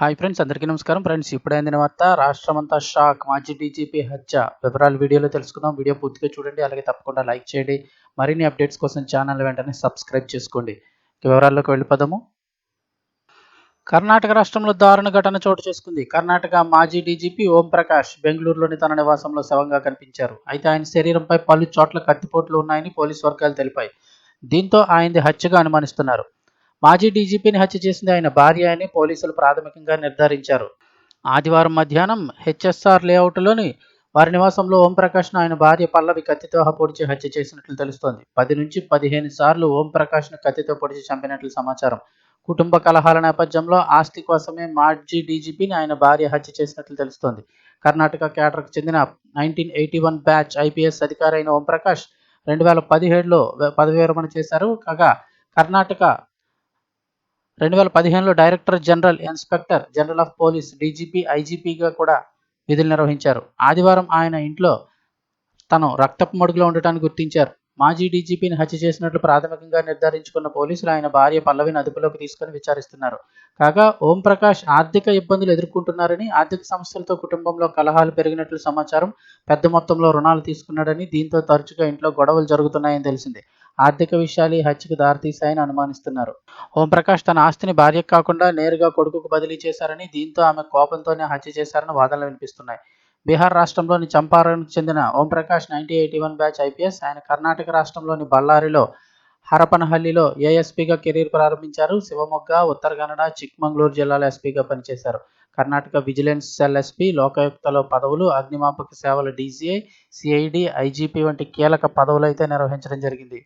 Hi friends అందరికీ నమస్కారం. Friends ఇప్పుడైందిన వార్త రాష్ట్రమంతా షాక్ మాజీ డీజీపీ హత్య. వివరాలు వీడియోలో తెలుసుకుందాం. వీడియో పూర్తిగా చూడండి అలాగే తప్పకుండా లైక్ చేయండి. మరిన్ని అప్డేట్స్ కోసం ఛానల్ వెంటనే సబ్స్క్రైబ్ చేసుకోండి. వివరాల్లోకి వెళ్ళిపోదాము. కర్ణాటక రాష్ట్రంలో దారుణ ఘటన చోటు చేసుకుంది. కర్ణాటక మాజీ డీజీపీ ఓం ప్రకాష్ బెంగళూరులోని తన నివాసంలో శవంగా కనిపించారు. అయితే ఆయన శరీరంపై పలు చోట్ల కత్తిపోట్లు ఉన్నాయని పోలీసు వర్గాలు తెలిపాయి. దీంతో ఆయనది హత్యగా అనుమానిస్తున్నారు. మాజీ డీజీపీని హత్య చేసింది ఆయన భార్య అని పోలీసులు ప్రాథమికంగా నిర్ధారించారు. ఆదివారం మధ్యాహ్నం హెచ్ఎస్ఆర్ లేఅవుట్లోని వారి నివాసంలో ఓంప్రకాష్ను ఆయన భార్య పల్లవి కత్తితో పొడిచి హత్య చేసినట్లు తెలుస్తోంది. పది నుంచి పదిహేను సార్లు ఓంప్రకాష్ను కత్తితో పొడిచి చంపినట్లు సమాచారం. కుటుంబ కలహాల నేపథ్యంలో ఆస్తి కోసమే మాజీ డీజీపీని ఆయన భార్య హత్య చేసినట్లు తెలుస్తోంది. కర్ణాటక కేడర్కు చెందిన nineteen eighty one batch IPS అధికారి అయిన ఓంప్రకాష్ రెండు వేల పదిహేడులో పదవి విరమణ చేశారు. కాగా కర్ణాటక రెండు వేల పదిహేనులో director general inspector general of police DGP ఐజీపీగా కూడా విధులు నిర్వహించారు. ఆదివారం ఆయన ఇంట్లో తను రక్తపు మడుగులో ఉండటాన్ని గుర్తించారు. మాజీ డీజీపీని హత్య చేసినట్లు ప్రాథమికంగా నిర్ధారించుకున్న పోలీసులు ఆయన భార్య పల్లవిని అదుపులోకి తీసుకుని విచారిస్తున్నారు. కాగా ఓం ప్రకాష్ ఆర్థిక ఇబ్బందులు ఎదుర్కొంటున్నారని ఆర్థిక సమస్యలతో కుటుంబంలో కలహాలు పెరిగినట్లు సమాచారం పెద్ద మొత్తంలో రుణాలు తీసుకున్నాడని దీంతో తరచుగా ఇంట్లో గొడవలు జరుగుతున్నాయని తెలిసింది. ఆర్థిక విషయాలు ఈ హత్యకు దారితీశాయని అనుమానిస్తున్నారు. ఓంప్రకాష్ తన ఆస్తిని భార్యకు కాకుండా నేరుగా కొడుకుకు బదిలీ చేశారని దీంతో ఆమె కోపంతోనే హత్య చేశారని వాదనలు వినిపిస్తున్నాయి. బీహార్ రాష్ట్రంలోని చంపారణ్కు చెందిన Omprakash ninety eighty one batch IPS. ఆయన కర్ణాటక రాష్ట్రంలోని బళ్ళారిలో హరపనహల్లిలో ఏఎస్పీగా కెరీర్ ప్రారంభించారు. శివమొగ్గ ఉత్తర కన్నడ చిక్మంగళూరు జిల్లాల ఎస్పీగా పనిచేశారు. కర్ణాటక విజిలెన్స్ సెల్ ఎస్పీ లోకాయుక్తలో పదవులు అగ్నిమాపక సేవల డీజీఐ సిఐడి ఐజీపీ వంటి కీలక పదవులు అయితే నిర్వహించడం జరిగింది.